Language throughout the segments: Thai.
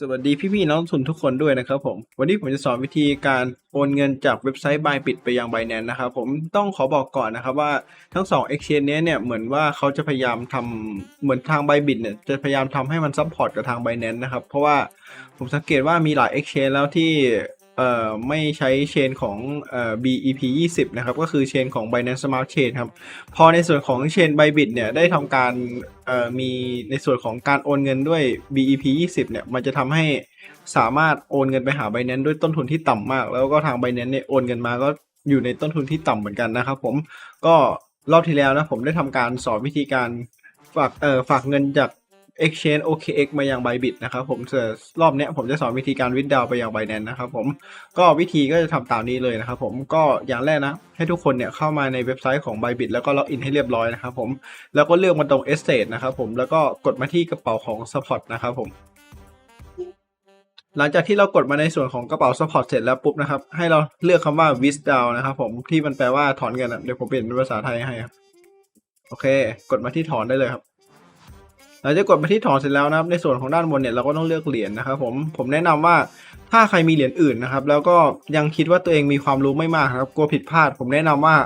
สวัสดีพี่ๆน้องทุนทุกคนด้วยนะครับผม วันนี้ผมจะสอนวิธีการโอนเงินจากเว็บไซต์บายปิดไปยังไบแนนนะครับผมต้องขอบอกก่อนนะครับว่าทั้งสอง exchange เนี้ยเนี่ยเหมือนว่าเขาจะพยายามทำเหมือนทางบายบิดเนี่ยจะพยายามทำให้มันซัพพอร์ตกับทางไบแนนนะครับเพราะว่าผมสังเกตว่ามีหลาย exchange แล้วที่ เอ่อไม่ใช้เชนของเอ่อ BEP 20 นะครับ ก็คือเชนของ Binance Smart Chain ครับ พอในส่วนของเชน Bybit เนี่ย ได้ทำการเอ่อมีในส่วนของการโอนเงินด้วย BEP 20 เนี่ย มันจะทำให้สามารถโอนเงินไปหา Binance ด้วยต้นทุนที่ต่ำมาก แล้วก็ทาง Binance เนี่ยโอนเงินมาก็อยู่ในต้นทุนที่ต่ำเหมือนกันนะครับผมก็รอบที่แล้วนะผมได้ทำการสอนวิธีการฝากเอ่อฝากเงินจาก Exchange OKX มายัง Bybit นะครับผมส่วนรอบเนี้ยผมจะสอนวิธีการวิดดาวไปยัง Binance นะครับผมก็วิธีก็จะทำตามนี้เลยนะครับผมก็อย่างแรกนะ ให้ทุกคนเนี่ยเข้ามาในเว็บไซต์ของ Bybit แล้วก็ล็อกอินให้เรียบร้อยนะครับผมแล้วก็เลือกมาตรง Estate นะครับผมแล้วก็กดมาที่กระเป๋าของ Support นะครับผมหลังจากที่เรากดมาในส่วนของกระเป๋า Support เสร็จแล้วปุ๊บนะครับ ให้เราเลือกคำว่า Withdraw นะครับผมที่มันแปลว่าถอนเงินอะเดี๋ยวผมเปลี่ยนเป็นภาษาไทยให้ครับ โอเค กดมาที่ถอนได้เลยครับ หลังจากกดมาที่ถอนเสร็จแล้วนะครับ ในส่วนของด้านบนเนี่ยเราก็ต้องเลือกเหรียญนะครับผมผมแนะนำว่าถ้าใครมีเหรียญอื่นนะครับ แล้วก็ยังคิดว่าตัวเองมีความรู้ไม่มากครับกลัวผิดพลาด ผมแนะนำว่า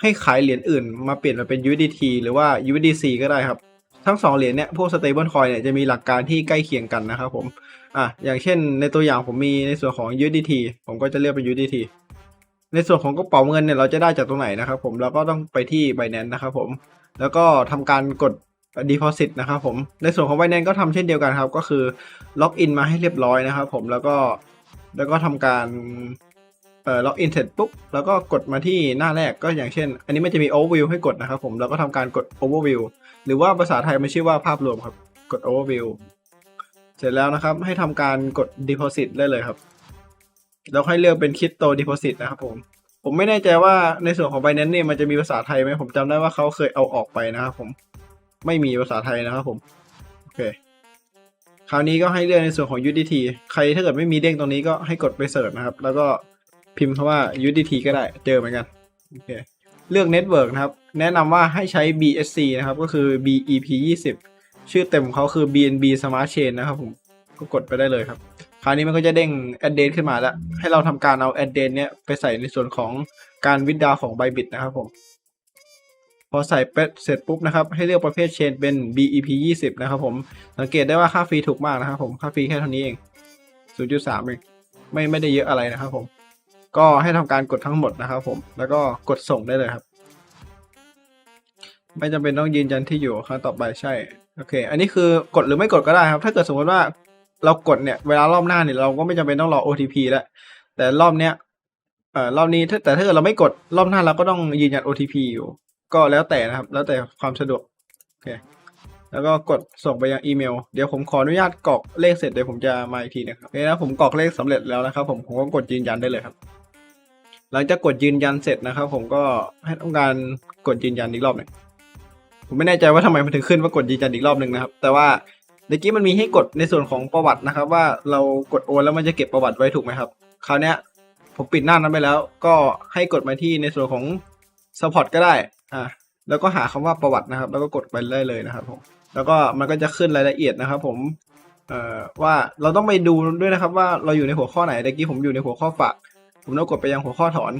ให้ขายเหรียญอื่น มาเปลี่ยนมาเป็น USDT หรือว่า USDC ก็ได้ครับ ทั้งสองเหรียญเนี่ยพวก stable coin เนี่ยจะมีหลักการที่ใกล้เคียงกันนะครับผมอะอย่างเช่น ในตัวอย่างผมมีในส่วนของ USDT ผมก็จะเลือกเป็น USDT ในส่วนของกระเป๋าเงินเนี่ยเราจะได้จากตรงไหนนะครับผมเราก็ต้องไปที่ Binance นะครับผมแล้วก็ทำการกด deposit นะครับผม ในส่วนของ Binance ก็ทำเช่นเดียวกันครับ ก็คือล็อกอินมาให้เรียบร้อยนะครับผม แล้วก็แล้วก็ทำการเอ่อล็อกอินเสร็จปุ๊บ แล้วก็กดมาที่หน้าแรกก็อย่างเช่น อันนี้มันจะมี overview ให้กดนะครับผม แล้วก็ทำการกด overview หรือว่าภาษาไทยมันชื่อว่าภาพรวมครับ กด overview เสร็จแล้วนะครับ ให้ทำการกด deposit ได้เลยครับ แล้วให้เลือกเป็น crypto deposit นะครับผมผมไม่แน่ใจว่าในส่วนของ Binance เนี่ยมันจะมีภาษาไทยไหมผมจำได้ว่าเขาเคยเอาออกไปนะครับผม ไม่มีภาษาไทยนะครับผมโอเคคราวนี้ก็ให้เลือกในส่วนของ UDT ใครถ้าเกิดไม่มีเด้งตรงนี้ก็ให้กดไปเสิร์ชนะครับ แล้วก็พิมพ์คำว่า UDT ก็ได้เจอเหมือนกันโอเคเลือก Network นะครับ แนะนำว่าให้ใช้ BSC นะครับ ก็คือ BEP 20ชื่อเต็มของเขาคือ BNB Smart Chain นะครับผมก็กดไปได้เลยครับ คราวนี้มันก็จะเด้ง address ขึ้นมาแล้ว ให้เราทำการเอา address เนี้ยไปใส่ในส่วนของการวิดดาวของ Bybit นะครับผม พอใส่เป็ดเสร็จปุ๊บนะครับ ให้เลือกประเภทเชนเป็น BEP 20 นะครับผม สังเกตได้ว่าค่าฟรีถูกมากนะครับผม ค่าฟรีแค่เท่านี้เอง 0.3 เอง ไม่ไม่ได้เยอะอะไรนะครับผม ก็ให้ทำการกดทั้งหมดนะครับผม แล้วก็กดส่งได้เลยครับ ไม่จำเป็นต้องยืนยันที่อยู่ครั้งต่อไปใช่ โอเค อันนี้คือกดหรือไม่กดก็ได้ครับ ถ้าเกิดสมมติว่าเรากดเนี่ย เวลารอบหน้าเนี่ยเราก็ไม่จำเป็นต้องรอ OTP แล้ว แต่รอบเนี้ย เอ่อ รอบนี้ถ้าแต่ถ้าเกิดเราไม่กด รอบหน้าเราก็ต้องยืนยัน OTP อยู่ ก็แล้วแต่นะครับ แล้วแต่ความสะดวกโอเคแล้วก็กดส่งไปยังอีเมล เดี๋ยวผมขออนุญาตกรอกเลขเสร็จเดี๋ยวผมจะมาอีกทีนะครับโอเคนะผมกรอกเลขสำเร็จแล้วนะครับ ผมผมก็กดยืนยันได้เลยครับ หลังจากกดยืนยันเสร็จนะครับ ผมก็ให้ต้องการกดยืนยันอีกรอบหนึ่งผมไม่แน่ใจว่าทำไมมันถึงขึ้นว่ากดยืนยันอีกรอบหนึ่งนะครับ แต่ว่าเมื่อกี้มันมีให้กดในส่วนของประวัตินะครับ ว่าเรากดโอนแล้วมันจะเก็บประวัติไว้ถูกไหมครับ คราวนี้ผมปิดหน้านั้นไปแล้ว ก็ให้กดมาที่ในส่วนของ support ก็ได้ อ่าแล้วก็หาคำว่าประวัตินะครับ แล้วก็กดไปได้เลยนะครับผมแล้วก็มันก็จะขึ้นรายละเอียดนะครับ ผมเอ่อว่าเราต้องไปดูด้วยนะครับ ว่าเราอยู่ในหัวข้อไหนเมื่อกี้ผมอยู่ในหัวข้อฝากผมต้องกดไปยังหัวข้อถอน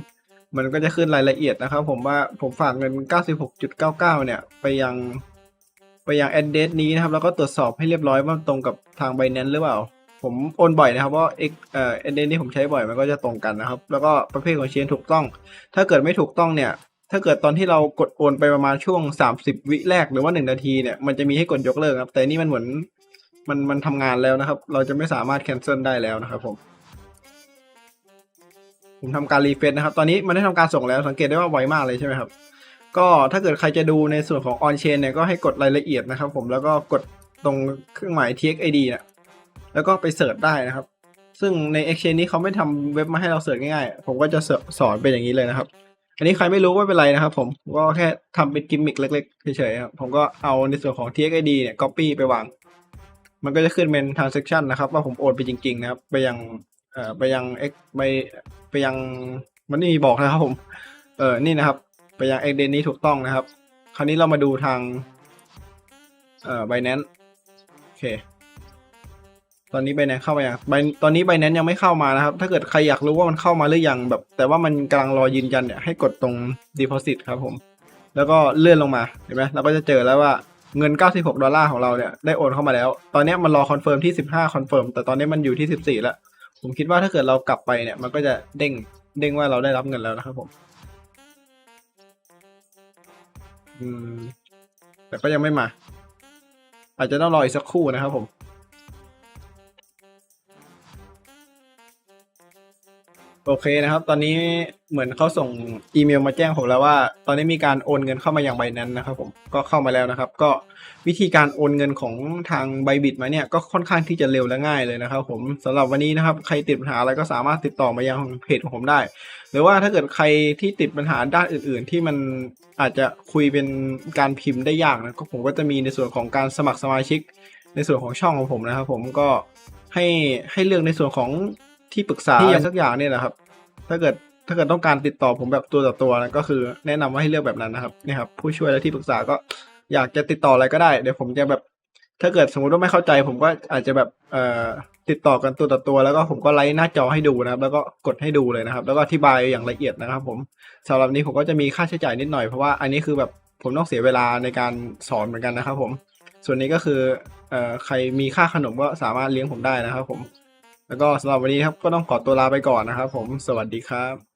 มันก็จะขึ้นรายละเอียดนะครับ ผมว่าผมฝากเงิน 96.99 เนี่ย ไปยังไปยัง address นี้นะครับ แล้วก็ตรวจสอบให้เรียบร้อยว่าตรงกับทาง Binance หรือเปล่า ผมโอนบ่อยนะครับเพราะ X เอ่อ address นี้ผมใช้บ่อยมันก็จะตรงกันนะครับ แล้วก็ประเภทของเชนถูกต้อง ถ้าเกิดไม่ถูกต้องเนี่ย ถ้าเกิดตอนที่เรากดโอนไปประมาณช่วง30วิแรกหรือว่า1นาทีเนี่ยมันจะมีให้กดยกเลิกครับ แต่นี่มันเหมือนมันมันทำงานแล้วนะครับ เราจะไม่สามารถ cancel ได้แล้วนะครับผม ผมทำการรีเฟซนะครับ ตอนนี้มันได้ทำการส่งแล้วสังเกตได้ว่าไวมากเลยใช่ไหมครับ ก็ถ้าเกิดใครจะดูในส่วนของ on chain เนี่ยก็ให้กดรายละเอียดนะครับ ผมแล้วก็กดตรงเครื่องหมาย txid นี่ยแล้วก็ไปเสิร์ชได้นะครับ ซึ่งใน exchange นี้เขาไม่ทำเว็บมาให้เราเสิร์ชง่ายๆ ผมก็จะสอนเป็นอย่างนี้เลยนะครับ อันนี้ใครไม่รู้ไม่เป็นไรนะครับผมก็แค่ทำเป็นกิมมิคเล็ก ๆ เฉยๆครับผมก็เอาในส่วนของ txid เนี่ย copy ไปวาง มันก็จะขึ้นเป็น transaction นะครับ ว่าผมโอนไปจริง ๆ นะครับ ไปยังเอ่อไปยัง x ไปไปยังมันนี่บอกนะครับผม เออนี่นะครับ ไปยัง x เดนนี้ถูกต้องนะครับ คราวนี้เรามาดูทางเอ่อ Binance โอเค ตอนนี้ไบแนนเข้ามาอย่างไบตอนนี้ไบแนนยังไม่เข้ามานะครับ ถ้าเกิดใครอยากรู้ว่ามันเข้ามาหรือยังแบบ แต่ว่ามันกำลังรอยืนยันเนี่ยให้กดตรง deposit ครับผม แล้วก็เลื่อนลงมาเห็นไหมเราก็จะเจอแล้วว่าเงิน 96 ดอลลาร์ของเราเนี่ยได้โอนเข้ามาแล้ว ตอนนี้มันรอคอนเฟิร์มที่ 15 คอนเฟิร์ม แต่ตอนนี้มันอยู่ที่ 14 แล้ว ผมคิดว่าถ้าเกิดเรากลับไปเนี่ย มันก็จะเด้ง เด้งว่าเราได้รับเงินแล้วนะครับผม อืม แต่ก็ยังไม่มา อาจจะต้องรออีกสักครู่นะครับผม โอเคนะครับ ตอนนี้เหมือนเขาส่งอีเมลมาแจ้งผมแล้วว่า ตอนนี้มีการโอนเงินเข้ามาอย่างไบนั้นนะครับผมก็เข้ามาแล้วนะครับ ก็วิธีการโอนเงินของทางไบบิดมาเนี่ยก็ค่อนข้างที่จะเร็วและง่ายเลยนะครับ ผมสำหรับวันนี้นะครับใครติดปัญหาอะไรก็สามารถติดต่อมายังเพจของผมได้ หรือว่าถ้าเกิดใครที่ติดปัญหาด้านอื่น ๆ ที่มันอาจจะคุยเป็นการพิมพ์ได้ยากนะก็ผมก็จะมีในส่วนของการสมัครสมาชิก ในส่วนของช่องของผมนะครับ ผมก็ให้ให้เลือกในส่วนของ ที่ปรึกษาที่อย่างสักอย่างเนี่ยนะครับ ถ้าเกิดถ้าเกิดต้องการติดต่อผมแบบตัวต่อตัวนะก็คือแนะนำว่าให้เลือกแบบนั้นนะครับเนี่ยครับผู้ช่วยและที่ปรึกษาก็อยากจะติดต่ออะไรก็ได้ เดี๋ยวผมจะแบบ ถ้าเกิดสมมติว่าไม่เข้าใจ ผมก็อาจจะแบบเอ่อติดต่อกันตัวต่อตัว แล้วก็ผมก็ไลฟ์หน้าจอให้ดูนะครับ แล้วก็กดให้ดูเลยนะครับ แล้วก็อธิบายอย่างละเอียดนะครับ ผมสำหรับนี้ผมก็จะมีค่าใช้จ่ายนิดหน่อยเพราะว่าอันนี้คือแบบผมต้องเสียเวลาในการสอนเหมือนกันนะครับ ผม ส่วนนี้ก็คือเอ่อใครมีค่าขนมก็สามารถเลี้ยงผมได้นะครับ ผม แล้วก็สำหรับวันนี้ครับก็ต้องขอตัวลาไปก่อนนะครับผมสวัสดีครับ